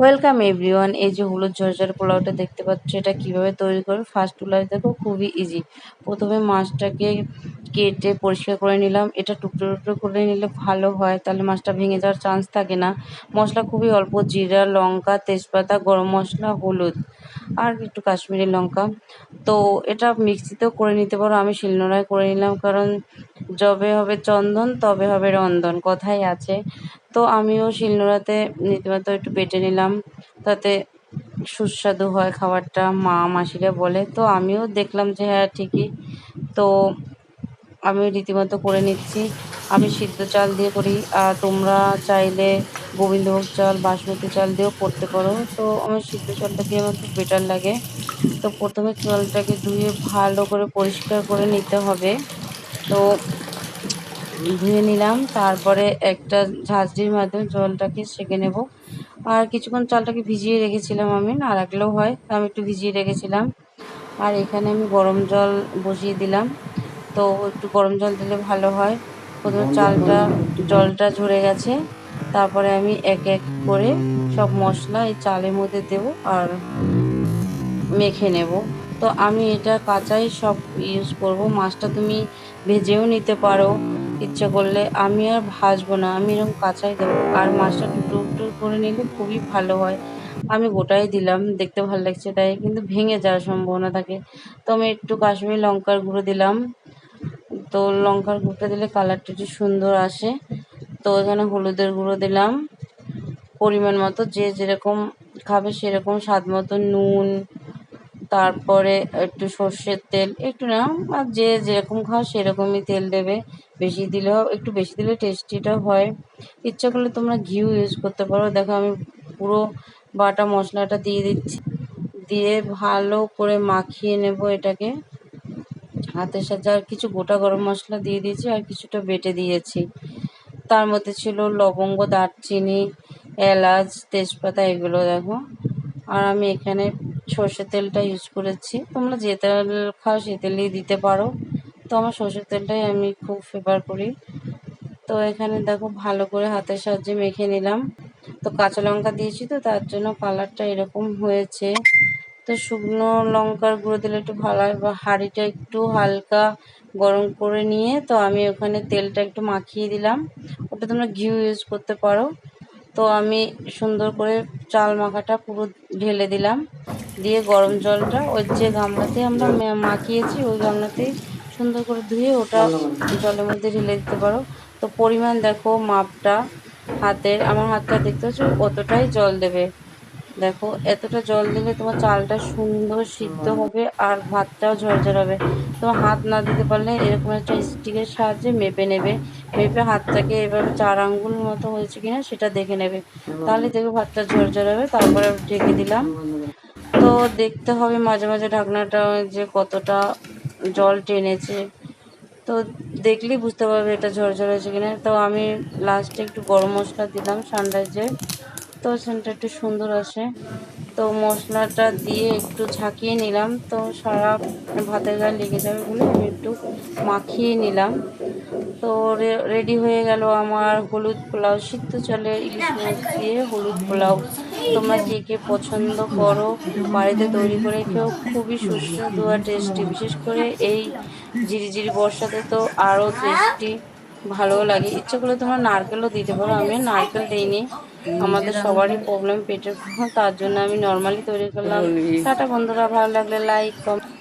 Welcome everyone এই যে হলুদ ঝরঝর পোলাওটা দেখতে পাচ্ছ, এটা কীভাবে তৈরি করে ফার্স্ট টুলার দেখো, খুবই ইজি প্রথমে মাছটাকে কেটে পরিষ্কার করে নিলাম। এটা টুকরো টুকরো করে নিলে ভালো হয়, তাহলে মাছটা ভেঙে যাওয়ার চান্স থাকে না। মশলা খুবই অল্প, জিরা, লঙ্কা, তেজপাতা, গরম মশলা, হলুদ, আর একটু কাশ্মীরি লঙ্কা। তো এটা মিক্সিতেও করে নিতে পারো, আমি শিলনোড়ায় করে নিলাম, কারণ যবে হবে চন্দন, তবে হবে রন্ধন, কথাই আছে। তো আমিও শিলনোড়াতে রীতিমতো একটু বেটে নিলাম। তাতে সুস্বাদু হয় খাবারটা, মা মাসিরা বলে। তো আমিও দেখলাম যে হ্যাঁ ঠিকই। তো আমি রীতিমতো করে নিচ্ছি। আমি সিদ্ধ চাল দিয়ে করি। আর তোমরা চাইলে গোবিন্দভোগ চাল, বাসমতি চাল দিয়েও করতে পারো। তো আমার সিদ্ধ চালটা দিয়ে আমার খুব বেটার লাগে। তো প্রথমে চালটাকে ধুয়ে ভালো করে পরিষ্কার করে নিতে হবে। তো ধুয়ে নিলাম, তারপরে একটা ঝাঁঝরির মাধ্যমে জলটাকে সেঁকে নেব। আর কিছুক্ষণ চালটাকে ভিজিয়ে রেখেছিলাম আমি, না রাখলেও হয় আমি একটু ভিজিয়ে রেখেছিলাম। আর এখানে আমি গরম জল বসিয়ে দিলাম। তো একটু গরম জল দিলে ভালো হয়। প্রথমে চালটা, জলটা ঝরে গেছে। তারপরে আমি এক এক করে সব মশলা এই চালের মধ্যে দেব আর মেখে নেব। তো আমি এটা কাঁচাই সব ইউজ করব। মাছটা তুমি ভেজেও নিতে পারো। ইচ্ছে করলে আমি আর ভাজবো না, আমি এরকম কাঁচাই দেবো। আর মাছটা টুকরো টুকরো করে নিলে খুবই ভালো হয়। আমি গোটাই দিলাম, দেখতে ভালো লাগছে তাই, কিন্তু ভেঙে যাওয়ার সম্ভাবনা থাকে। তো আমি একটু কাশ্মীরি লঙ্কার গুঁড়ো দিলাম। তো লঙ্কার গুঁড়োটা দিলে কালারটা একটু সুন্দর আসে। তো এখানে হলুদের গুঁড়ো দিলাম। পরিমাণ মতো যে যেরকম খাবে সেরকম স্বাদ মতো নুন তারপরে একটু সর্ষের তেল, একটু না, আর যে যেরকম খাও সেরকমই তেল দেবে। বেশি দিলেও, একটু বেশি দিলে টেস্টিটা হয়। ইচ্ছা করলে তোমরা ঘিউ ইউজ করতে পারো। দেখো, আমি পুরো বাটা মশলাটা দিয়ে দিচ্ছি। দিয়ে ভালো করে মাখিয়ে নেব এটাকে। হাতের সাথে আর কিছু গোটা গরম মশলা দিয়ে দিয়েছি, আর কিছুটা বেটে দিয়েছি। তার মধ্যে ছিল লবঙ্গ, দারচিনি, এলাচ, তেজপাতা, এগুলো দেখো। আর আমি এখানে সর্ষের তেলটা ইউজ করেছি। তোমরা যে তেল খাও সে তেলই দিতে পারো। তো আমার সর্ষের তেলটাই আমি খুব ফেভার করি। তো এখানে দেখো ভালো করে হাতের সাহায্যে মেখে নিলাম। তো কাঁচা লঙ্কা দিয়েছি তো, তার জন্য কালারটা এরকম হয়েছে। তো শুকনো লঙ্কার গুঁড়ো দিলে একটু ভালো হয়, বা হাঁড়িটা একটু হালকা গরম করে নিয়ে তো আমি ওখানে তেলটা একটু মাখিয়ে দিলাম। ওটা তোমরা ঘিউ ইউজ করতে পারো। তো আমি সুন্দর করে চাল মাখাটা পুরো ঢেলে দিলাম। দিয়ে গরম জলটা ওই যে গামলাতে আমরা মাখিয়েছি, ওই গামলাতেই সুন্দর করে ধুয়ে ওটা জলের মধ্যে ঢেলে দিতে পারো। তো পরিমাণ দেখো মাপটা, হাতের, আমার হাতটা দেখতে পাচ্ছ অতটাই জল দেবে। দেখো, এতটা জল দিলে তোমার চালটা সুন্দর সিদ্ধ হবে আর ভাতটাও ঝরঝর হবে। তোমার হাত না দিতে পারলে এরকম একটা স্টিকের সাহায্যে মেপে নেবে। মেপে হাতটাকে এভাবে চার আঙ্গুল মতো হয়েছে কিনা সেটা দেখে নেবে। তাহলে দেখবে ভাতটা ঝরঝর হবে, তারপরে ঢেকে দিলাম। তো দেখতে হবে মাঝে মাঝে ঢাকনাটা যে কতটা জল টেনেছে। তো দেখলেই বুঝতে পারবে এটা ঝরঝর হয়েছে কিনা। তো আমি লাস্টে একটু গরম মশলা দিলাম সানরাইজের তো সেন্টটা একটু সুন্দর আসে। তো মশলাটা দিয়ে একটু ঝাঁকিয়ে নিলাম। তো সারা ভাতের গায়ে লেগে যাবে বলে আমি একটু মাখিয়ে নিলাম। তো রেডি হয়ে গেল আমার হলুদ পোলাও। সিদ্ধ চলে ইলিশ মাছ দিয়ে হলুদ পোলাও। তোমরা কে কে পছন্দ করো, বাড়িতে তৈরি করে কেউ খুবই সুস্বাদু আর টেস্টি বিশেষ করে এই ঝিরিঝিরি বর্ষাতে তো আরও টেস্টি ভালোও লাগে। ইচ্ছে করলে তোমরা নারকেলও দিতে পারো। আমি নারকেল দিইনি। আমাদের সবারই প্রবলেম পেটের তার জন্য আমি নর্মালি তৈরি করলাম। টাটা বন্ধুরা ভালো লাগলে লাইক কমেন্ট